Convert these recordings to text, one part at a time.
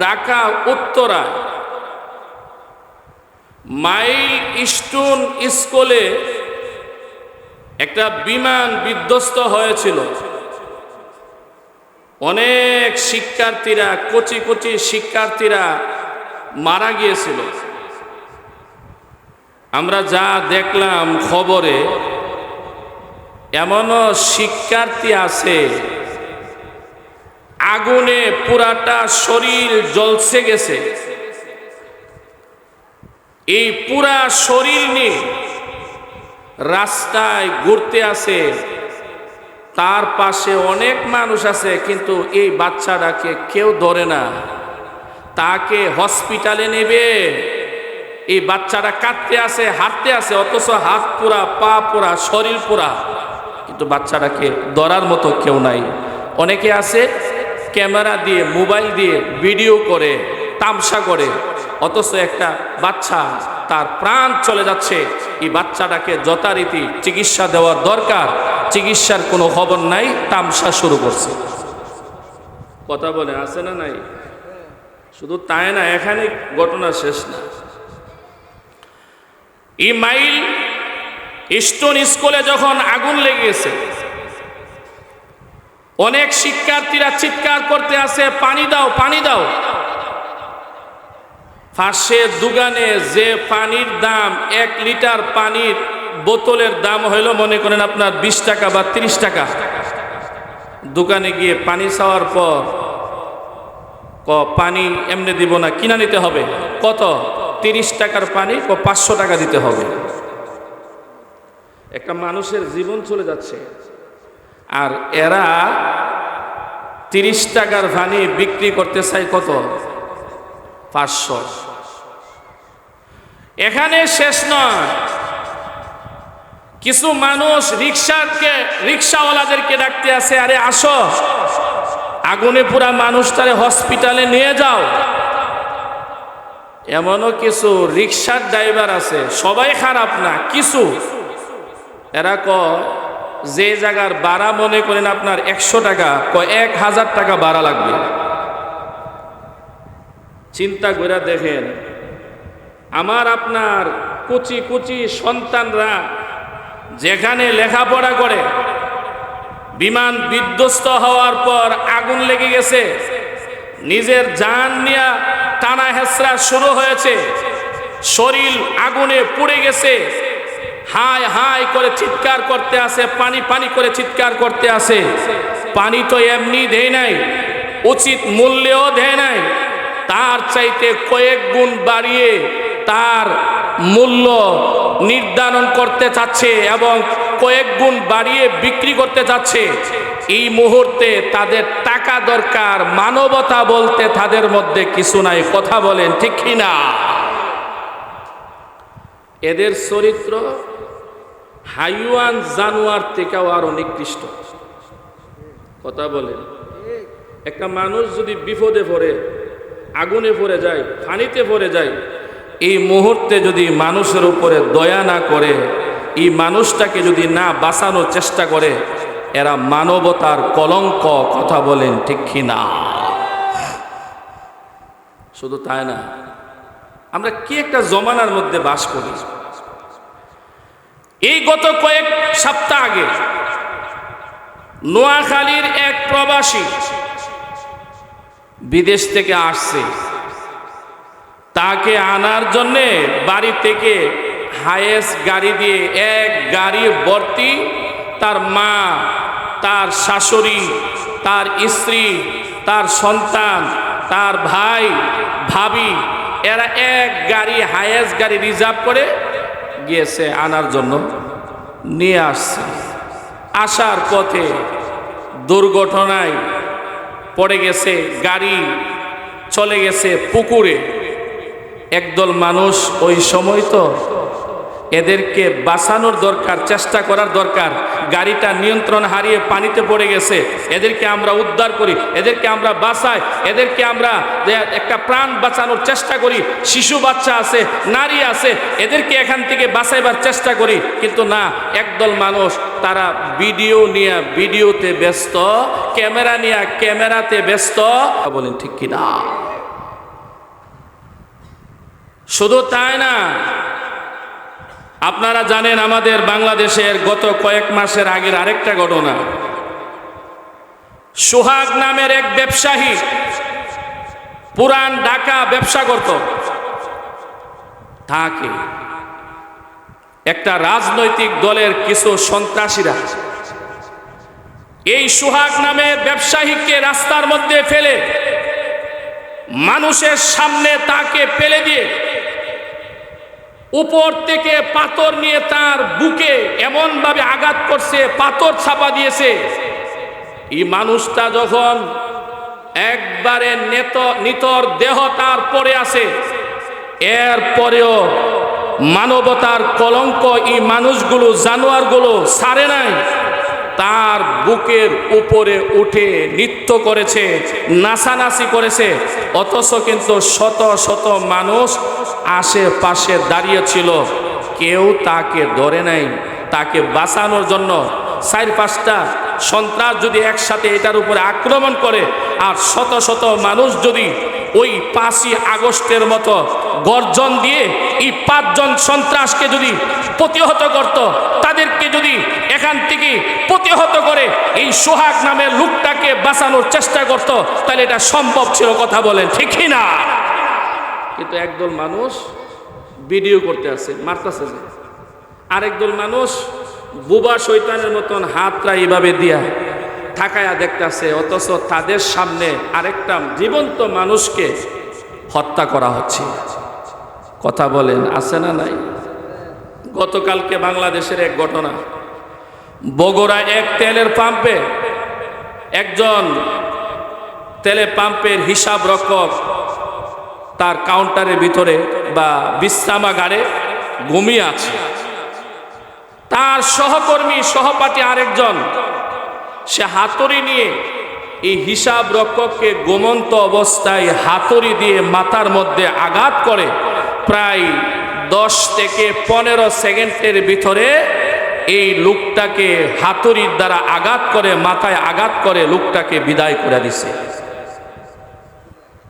Dhaka, Uttara. Mile stone স্কুলে একটা বিমান বিধ্বস্ত হয়েছিল। অনেক শিক্ষার্থীরা কচি কচি শিক্ষার্থীরা মারা গিয়েছিল। আমরা যা দেখলাম খবরে, এমনও শিক্ষার্থী আছে আগুনে পুরাটা শরীর জ্বলসে গেছে। এই পুরা শরীর নিয়ে রাস্তায় ঘুরতে আসে। তার পাশে অনেক মানুষ আছে, কিন্তু এই বাচ্চাটাকে কেউ ধরে না। তাকে হসপিটালে নেবে। এই বাচ্চাটা কাঁদতে আসে, হাঁটতে আসে, অথচ হাত পুরা, পা পুরা, শরীর পুরা। কিন্তু বাচ্চাটাকে ধরার মতো কেউ নাই। অনেকে আছে ক্যামেরা দিয়ে, মোবাইল দিয়ে ভিডিও করে, তামসা করে। অথচ একটা বাচ্চা, তার প্রাণ চলে যাচ্ছে। এই বাচ্চাটাকে যথারীতি চিকিৎসা দেওয়ার দরকার। চিকিৎসার কোনো খবর নাই, তামসা শুরু করছে। কথা বলে, আছে না নাই? শুধু তাই না, এখানে ঘটনা শেষ না। এই মাইল স্টোন স্কুলে যখন আগুন লেগেছে অনেক শিক্ষার্থীরা চিৎকার করতে আসে, পানি দাও পানি দাও। ফাঁসের দোকানে যে পানির দাম, এক লিটার পানির বোতলের দাম হইল, মনে করেন আপনার বিশ টাকা বা তিরিশ টাকা। দোকানে গিয়ে পানি চাওয়ার পর, ক, পানি এমনি দিব না, কিনা নিতে হবে? কত? তিরিশ টাকার পানি, ক, পাঁচশো টাকা দিতে হবে। একটা মানুষের জীবন চলে যাচ্ছে। আর এরা তিরিশ টাকার ভানি বিক্রি করতে চাই কত? পাঁচশো। এখানে শেষ নয়। কিছু মানুষ রিক্সাকে, রিক্সাওয়ালাদেরকে ডাকতে আসে আরে আসো, আগুনে পুরা মানুষটারে হসপিটালে নিয়ে যাও। এমনও কিছু রিক্সার ড্রাইভার আছে, সবাই খারাপ না, কিছু। এরা ক যে জায়গার বাড়া মনে করেন আপনার একশো টাকা ক এক হাজার টাকা বাড়া লাগবে। চিন্তা করে দেখেন, আমার আপনার কুচি কুচি সন্তানরা যেখানে লেখাপড়া করে, বিমান বিধ্বস্ত হওয়ার পর আগুন লেগে গেছে, নিজের জান নিয়ে টানা হেসরা শুরু হয়েছে, শরীর আগুনে পুড়ে গেছে হায় হায় করে চিৎকার করতে আসে, পানি পানি করে চিৎকার করতে আসে। পানি তো এমনি দেয় নাই, উচিত মূল্যেও দেয় নাই। তার চাইতে কয়েক গুণ বাড়িয়ে তার মূল্য নির্ধারণ করতে চাচ্ছে এবং কয়েক গুণ বাড়িয়ে বিক্রি করতে চাচ্ছে। এই মুহূর্তে তাদের টাকা দরকার, মানবতা বলতে তাদের মধ্যে কিছু নাই। কথা বলেন, ঠিক না এদের চরিত্র হাইওয়ান জানোয়ার থেকেও আরও নিকৃষ্ট। কথা বলেন। একটা মানুষ যদি বিপদে পড়ে, আগুনে পড়ে যায়, পানিতে পড়ে যায়, এই মুহূর্তে যদি মানুষের উপরে দয়া না করে, এই মানুষটাকে যদি না বাঁচানোর চেষ্টা করে, এরা মানবতার কলঙ্ক, কথা বলেন ঠিক না শুধু তাই না, আমরা কি একটা জমানার মধ্যে বাস করি? এই গত কয়েক সপ্তাহ আগে নোয়াখালীর এক প্রবাসী বিদেশ থেকে আসছে। তাকে আনার জন্যে বাড়ি থেকে হায়েস্ট গাড়ি দিয়ে এক গাড়ি ভর্তি তার মা, তার শাশুড়ি, তার স্ত্রী, তার সন্তান, তার ভাই, ভাবি, এরা এক গাড়ি হায়েস্ট গাড়ি রিজার্ভ করে গিয়েছে আনার জন্য, নিয়ে আসছে। আসার পথে দুর্ঘটনায় পড়ে গেছে, গাড়ি চলে গেছে পুকুরে। একদল মানুষ ওই সময় তো এদেরকে বাঁচানোর দরকার, চেষ্টা করার দরকার। গাড়িটা নিয়ন্ত্রণ হারিয়ে পানিতে পড়ে গেছে। এদেরকে আমরা উদ্ধার করি, এদেরকে আমরা বাঁচাই, এদেরকে আমরা একটা প্রাণ বাঁচানোর চেষ্টা করি। শিশু বাচ্চা আছে, নারী আছে, এদেরকে এখান থেকে বাঁচাইবার চেষ্টা করি। কিন্তু না, একদল মানুষ তারা ভিডিও নিয়ে ভিডিওতে ব্যস্ত, ক্যামেরা নিয়ে ক্যামেরাতে ব্যস্ত। বলেন ঠিক কিনা? শুধু তাই না আপনারা জানেন আমাদের বাংলাদেশের গত কয়েক মাসের আগের আরেকটা ঘটনা। সোহাগ নামের এক ব্যবসায়ী পুরান ঢাকা ব্যবসা করত। তাকে একটা রাজনৈতিক দলের কিছু সন্ত্রাসীরা এই সোহাগ নামের ব্যবসায়ীকে রাস্তার মধ্যে ফেলে মানুষের সামনে তাকে ফেলে দিয়ে উপর থেকে পাথর নিয়ে তার বুকে এমনভাবে আঘাত করছে, পাথর ছাপা দিয়েছে। এই মানুষটা যখন একবারে নেত নিতর দেহ তার পরে আছে, এরপরেও মানবতার কলঙ্ক এই মানুষগুলো, জানোয়ারগুলো সারে নাই। তার বুকের উপরে উঠে নৃত্য করেছে, নাচানাচি করেছে। অথচ কিন্তু শত শত মানুষ আশেপাশে দাঁড়িয়েছিল কেউ তাকে ধরে নাই। তাকে বাঁচানোর জন্য চার পাঁচটা সন্ত্রাস যদি একসাথে এটার উপরে আক্রমণ করে, আর শত শত মানুষ যদি ওই পাঁচই আগস্টের মতো গর্জন দিয়ে এই পাঁচজন সন্ত্রাসকে যদি প্রতিহত করত, তাদেরকে যদি এখান থেকে প্রতিহত করে এই সোহাগ নামের লোকটাকে বাঁচানোর চেষ্টা করত, তাহলে এটা সম্ভব ছিল কথা বলেন ঠিকই না কিন্তু একদল মানুষ ভিডিও করতে আছে মারতেছে যে। আরেকদল মানুষ বুবা শৈতানের মতন হাতটা এইভাবে দিয়া থাকায়া দেখতেছে, অথচ তাদের সামনে আরেকটা জীবন্ত মানুষকে হত্যা করা হচ্ছে। কথা বলেন, আছে না নাই? গতকালকে বাংলাদেশের এক ঘটনা। বগুড়া এক তেলের পাম্পে একজন তেলে পাম্পের হিসাব রক্ষক তার কাউন্টারের ভিতরে বা বিশ্রামাগারে ঘুমিয়ে আছে। তার সহকর্মী, সহপাঠী আরেকজন, সে হাতুড়ি নিয়ে এই হিসাব রক্ষককে গোমন্ত অবস্থায় হাতুড়ি দিয়ে মাথার মধ্যে আঘাত করে প্রায় দশ থেকে পনেরো সেকেন্ডের ভিতরে এই লোকটাকে হাতুড়ির দ্বারা আঘাত করে, মাথায় আঘাত করে লোকটাকে বিদায় করে দিছে।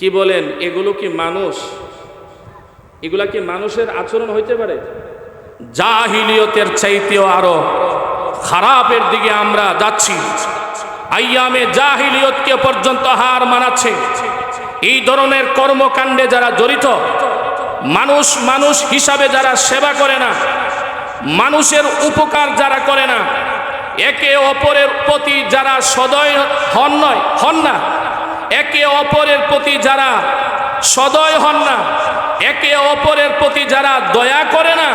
কি বলেন, এগুলো কি মানুষ? এগুলা কি মানুষের আচরণ হইতে পারে? জাহিলিয়তের চাইতেও আরও খারাপের দিকে আমরা যাচ্ছি। আইয়ামে জাহিলিয়তকে পর্যন্ত হার মানাচ্ছে। এই ধরনের কর্মকাণ্ডে যারা জড়িত, মানুষ মানুষ হিসাবে যারা সেবা করে না, মানুষের উপকার যারা করে না, একে অপরের প্রতি যারা সদয় হন নয়, হন না একে অপরের প্রতি যারা সদয় হন না, একে অপরের প্রতি যারা দয়া করে না,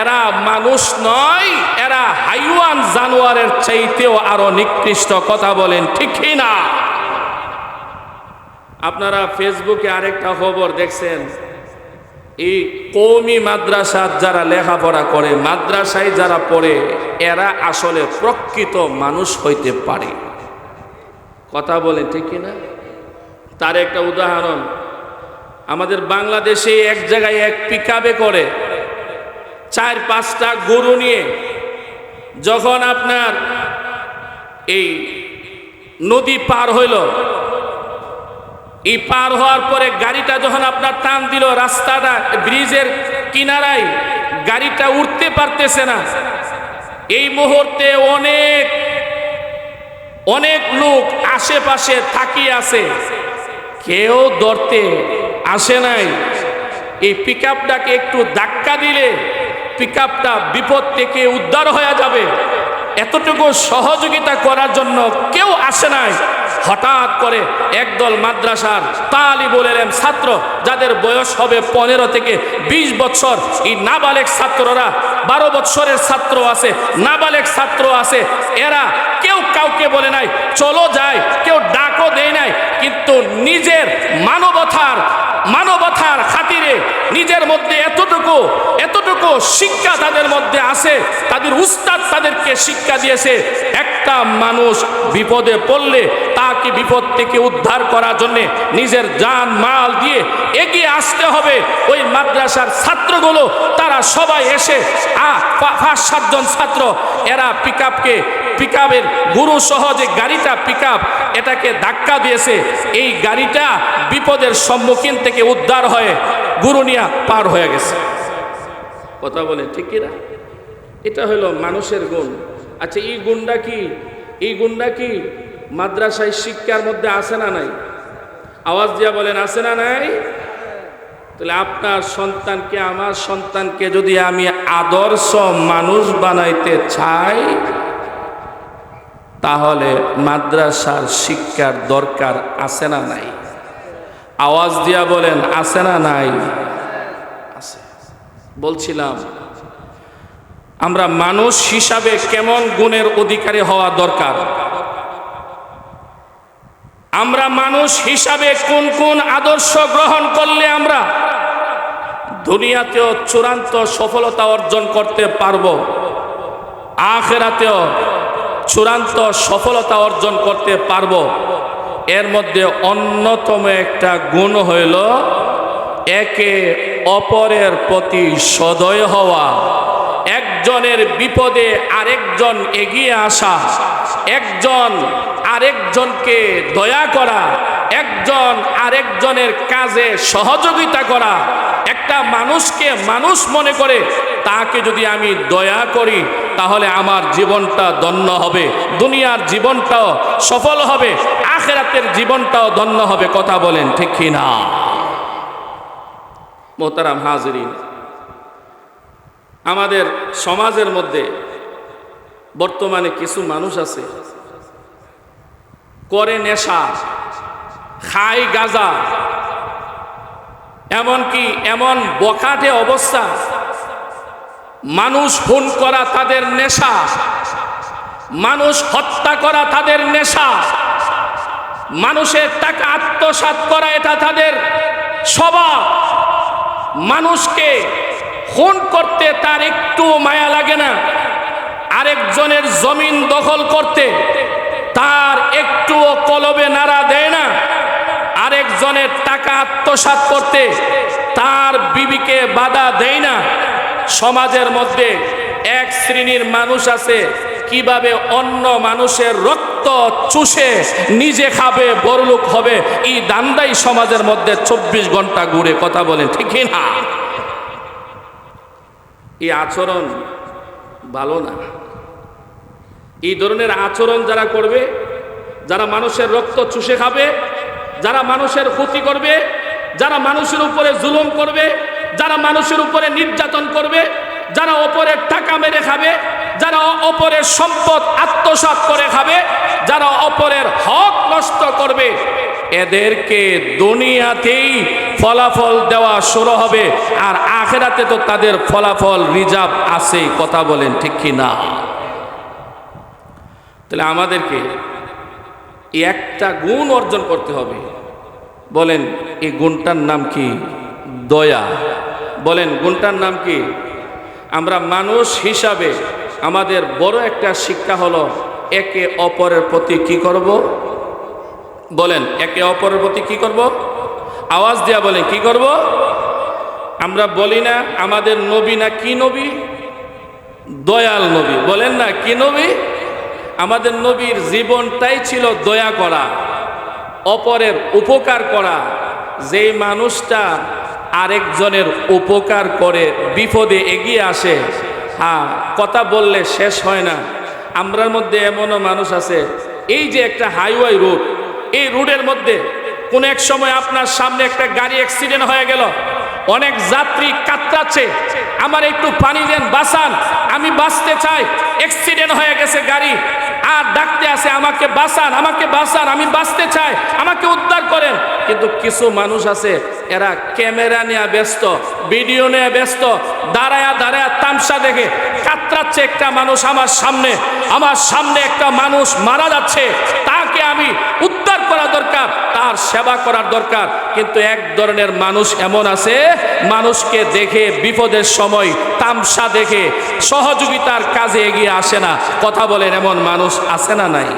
এরা মানুষ নয়, এরা হাইওয়ান জানোয়ারের চাইতেও আরও নিকৃষ্ট কথা বলেন ঠিকই না? আপনারা ফেসবুকে আরেকটা খবর দেখছেন, এই কৌমি মাদ্রাসার যারা লেখাপড়া করে, মাদ্রাসায় যারা পড়ে, এরা আসলে প্রকৃত মানুষ হইতে পারে। কথা বলেন, ঠিক না? তার একটা উদাহরণ। আমাদের বাংলাদেশে এক জায়গায় এক পিকাবে করে, চার, পাঁচটা গরু নিয়ে। যখন আপনার এই নদী পার হইল, এই পার হওয়ার পরে গাড়িটা যখন আপনার টান দিল, রাস্তাটা, ব্রিজের কিনারায় গাড়িটা উঠতে পারতেছে না। এই মুহূর্তে অনেক অনেক লোক আশেপাশে থাকিয়ে আছে কেউ ধরতে আসে নাই। এই পিক একটু ধাক্কা দিলে পিক বিপদ থেকে উদ্ধার হয়ে যাবে। এতটুকু সহযোগিতা করার জন্য কেউ আসে নাই। হঠাৎ করে একদল মাদ্রাসার তালি বলেলেন, ছাত্র, যাদের বয়স হবে পনেরো থেকে ২০ বছর, এই নাবালেক ছাত্ররা বারো বছরের ছাত্র আছে, নাবালেক ছাত্র আছে, এরা কেউ কাউকে বলে নাই, চলো যায় কেউ ডাকও দেয় নাই, কিন্তু নিজের মানবতার মানবতার খাতিরে নিজের মধ্যে এতটুকু এতটুকু শিক্ষা তাদের মধ্যে আছে, তাদের উস্তাদ তাদেরকে শিক্ষা দিয়েছে, একটা মানুষ বিপদে পড়লে তাকে বিপদ থেকে উদ্ধার করার জন্য নিজের জান, মাল দিয়ে এগিয়ে আসতে হবে। ওই মাদ্রাসার ছাত্রগুলো, তারা সবাই এসে পাঁচ, সাতজন ছাত্র, এরা পিক আপকে পিক আপের গুরু সহ যে গাড়িটা পিক এটাকে ধাক্কা দিয়েছে। এই গাড়িটা বিপদের সম্মুখীন থেকে উদ্ধার হয়ে গুরু নিয়ে পার হয়ে গেছে। কথা বলে, ঠিক কিনা এটা হলো মানুষের গুণ। আচ্ছা এই গুণটা কি? এই গুণটা কি? মাদ্রাসায় শিক্ষার মধ্যে আছে না নাই? আওয়াজ দিয়া বলেন, আছে না নাই? তাহলে আপনার সন্তানকে, আমার সন্তানকে যদি আমি আদর্শ মানুষ বানাইতে চাই তাহলে মাদ্রাসার শিক্ষার দরকার আছে না নাই? আওয়াজ দিয়া বলেন, আছে না নাই? আছে। বলছিলাম, আমরা মানুষ হিসাবে কেমন গুণের অধিকারী হওয়া দরকার? আমরা মানুষ হিসাবে কোন কোন আদর্শ গ্রহণ করলে আমরা দুনিয়াতেও চূড়ান্ত সফলতা অর্জন করতে পারব? আখেরাতেও চূড়ান্ত সফলতা অর্জন করতে পারব। এর মধ্যে অন্যতম একটা গুণ হইল একে অপরের প্রতি সদয় হওয়া। একজনের বিপদে আরেকজন এগিয়ে আসা, একজন আরেকজনকে দয়া করা, একজন আরেকজনের কাজে সহযোগিতা করা। একটা মানুষকে মানুষ মনে করে তাকে যদি আমি দয়া করি, তাহলে আমার জীবনটা ধন্য হবে। দুনিয়ার জীবনটাও সফল হবে, আখেরাতের জীবনটাও ধন্য হবে, কথা বলেন ঠিক না? মোহতারাম হাজরিন, আমাদের সমাজের মধ্যে বর্তমানে কিছু মানুষ আছে, করে নেশা, খায় গাজা, এমনকি এমন বকাটে অবস্থা মানুষ খুন করা তাদের নেশা। মানুষ হত্যা করা তাদের নেশা। মানুষের টাকা আত্মসাৎ করা এটা তাদের স্বভাব। মানুষকে খুন করতে তার একটু মায়া লাগে না। আরেকজনের জমিন দখল করতে তার একটুও কলবে নাড়া দেয় না। আরেকজনের টাকা আত্মসাৎ করতে তার বিবিকে বাধা দেয় না। সমাজের মধ্যে এক শ্রেণির মানুষ আছে, কীভাবে অন্য মানুষের রক্ত চুষে নিজে খাবে বড়লোক হবে, এই দান্দাই সমাজের মধ্যে চব্বিশ ঘণ্টা ঘুরে কথা বলেন ঠিকই না? এই আচরণ ভালো না। এই ধরনের আচরণ যারা করবে, যারা মানুষের রক্ত চুষে খাবে, যারা মানুষের ক্ষতি করবে, যারা মানুষের উপরে জুলুম করবে যারা মানুষের উপরে নির্যাতন করবে, যারা অপরের টাকা মেরে খাবে, যারা অপরের সম্পদ আত্মসাৎ করে খাবে, যারা অপরের হক নষ্ট করবে, এদেরকে দুনিয়াতেই ফলাফল দেওয়া শুরু হবে আর আখেরাতে তো তাদের ফলাফল রিজার্ভ আছে কথা বলেন ঠিক কি না? তাহলে আমাদেরকে একটা গুণ অর্জন করতে হবে। বলেন, এই গুণটার নাম কি? দয়া। বলেন, গুণটার নাম কি? আমরা মানুষ হিসাবে আমাদের বড় একটা শিক্ষা হলো, একে অপরের প্রতি কি করব? বলেন, একে অপরের প্রতি কি করব? আওয়াজ দেয়া বলেন, কি করব? আমরা বলি না, আমাদের নবী না কি নবী? দয়াল নবী। বলেন না, কি নবী? আমাদের নবীর জীবনটাই ছিল দয়া করা, অপরের উপকার করা। যেই মানুষটা আরেকজনের উপকার করে, বিপদে এগিয়ে আসে। হ্যাঁ কথা বললে শেষ হয় না। আমরার মধ্যে এমনও মানুষ আছে। এই যে একটা হাইওয়ে রোড, এই রোডের মধ্যে কোন এক সময় আপনার সামনে একটা গাড়ি অ্যাক্সিডেন্ট হয়ে গেল। অনেক যাত্রী কাতরাচ্ছে। আমার একটু পানি দেন, বাঁচান। আমি বাঁচতে চাই। অ্যাক্সিডেন্ট হয়ে গেছে গাড়ি। আর ডাকতে আসে আমাকে বাঁচান আমাকে বাঁচান, আমি বাঁচতে চাই। আমাকে উদ্ধার করেন। কিন্তু কিছু মানুষ আছে, এরা ক্যামেরা নিয়ে ব্যস্ত, ভিডিও নিয়ে ব্যস্ত, দাঁড়ায়া দাঁড়ায়া তামসা দেখে, কাতরাচ্ছে একটা মানুষ আমার সামনে আমার সামনে একটা মানুষ মারা যাচ্ছে, তাকে আমি উদ্ধার করা দরকার, তার সেবা করার দরকার, কিন্তু এক ধরনের মানুষ এমন আছে, মানুষকে দেখে বিপদের সময় তামসা দেখে সহযোগিতার কাজে এগিয়ে আসে না, কথা বলেন এমন মানুষ আছে না নাই?